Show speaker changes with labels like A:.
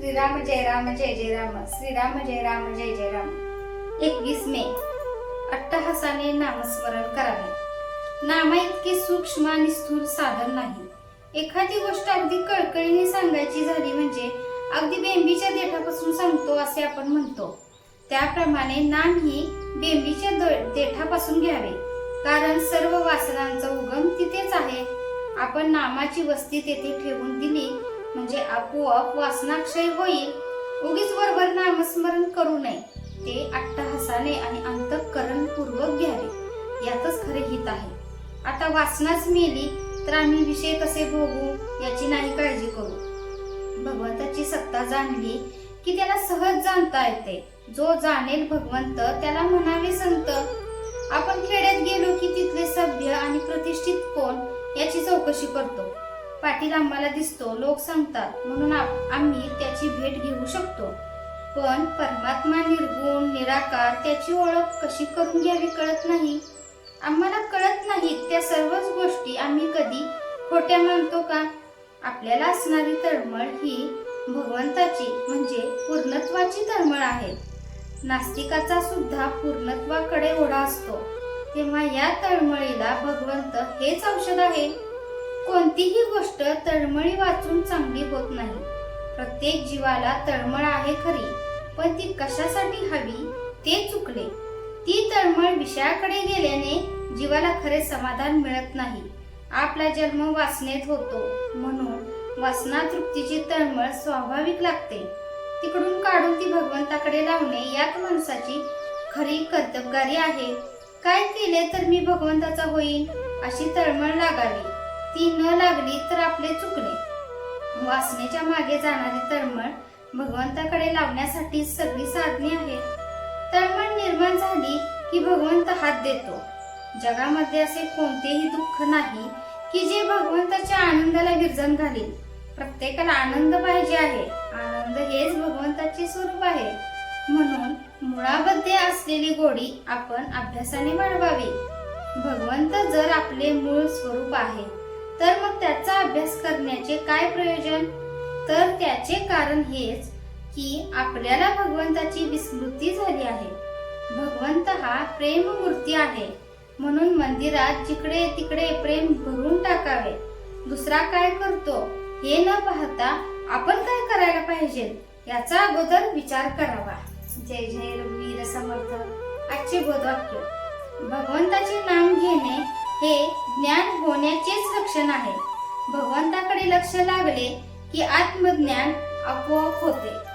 A: श्रीराम जय राम जय जय राम. श्रीराम जय राम जय जय राम. एकवीस मे अट्टहासाने नामस्मरण करावे. नामा इतके सूक्ष्म आणि स्थूल साधन नाही. एखादी गोष्ट अगदी कळकळीने सांगायची झाली म्हणजे अगदी बेंबीच्या देठापासून सांगतो असे आपण म्हणतो. त्याप्रमाणे नाम ही बेंबीच्या द- देठापासून घ्यावे. कारण सर्व वासनांचा उगम तिथेच आहे. आपण नामाची वस्ती तेथे ठेवून दिली म्हणजे आपोआप वासनाक्षय होईल. उगीच बरोबर नामस्मरण करू नये. ते अट्टहासाने आणि अंतःकरण पूर्वक घ्यावे. यातच खरे हित आहे. आता वासनाच मेली तर आम्ही विषय कसे भोगू? याची नाही काळजी करू. भगवंताची सत्ता जाणली की त्याला सहज जाणता येते. जो जाणेल भगवंत त्याला म्हणावे संत आपण खेड्यात गेलो की तिथले सभ्य आणि प्रतिष्ठित कोण? याची चौकशी करतो. पाटील आम्हाला दिसतो लोक सांगतात म्हणून आप- आम्ही त्याची भेट घेऊ शकतो. पण परमात्मा निर्गुण निराकार त्याची ओळख कशी करून घ्यावी कळत नाही? आम्हाला कळत नाहीत त्या सर्वच गोष्टी आम्ही कधी खोट्या मानतो का? आपल्याला असणारी तळमळ ही भगवंताची म्हणजे पूर्णत्वाची तळमळ आहे. नास्तिकाचा सुद्धा पूर्णत्वाकडे ओढा असतो. तेव्हा या तळमळीला भगवंत हेच औषध आहे. कोणतीही गोष्ट तळमळी वाचून चांगली होत नाही. प्रत्येक जीवाला तळमळ आहे खरी पण ती कशासाठी हवी ते चुकले. ती तळमळ विषयाकडे गेल्याने जीवाला खरे समाधान मिळत नाही. आपला जन्म वासनेत होतो म्हणून वासना तृप्तीची तळमळ स्वाभाविक लागते. तिकडून काढून ती भगवंताकडे लावणे यात माणसाची खरी कर्तबगारी आहे. काय केले तर मी भगवंताचा होईल अशी तळमळ लागावी. ती न लागली तर आपले चुकणे. वासनेच्या मागे जाणारी तळमळ भगवंताकडे लावण्यासाठी सगळी साधने आहेत. तळमळ निर्माण झाली की भगवंत हात देतो. जगामध्ये असे कोणतेही दुःख नाही की जे भगवंताच्या आनंदाला विरजन घालील. प्रत्येकाला आनंद पाहिजे आहे. आनंद हेच भगवंताचे स्वरूप आहे. म्हणून मुळामध्ये असलेली गोडी आपण अभ्यासाने वाढवावी भगवंत जर आपले मूळ स्वरूप आहे तर मग त्याचा अभ्यास करण्याचे काय प्रयोजन? तर त्याचे कारण हेच की आपल्याला भगवंताची विस्मृती झाली आहे. भगवंत हा प्रेममूर्ती आहे. म्हणून मंदिरात जिकडे तिकडे प्रेम भरून टाकावे. दुसरा काय करतो? हे न पाहता आपण काय करायला पाहिजे? याचा अगोदर विचार करावा. जय जय वीर समर्थ. आजचे बोधवाक्य. भगवंताचे नाम घेणे हे ज्ञान होण्याचेच लक्षण आहे. भगवंताकडे लक्ष लागले की आत्मज्ञान आपोआप होते.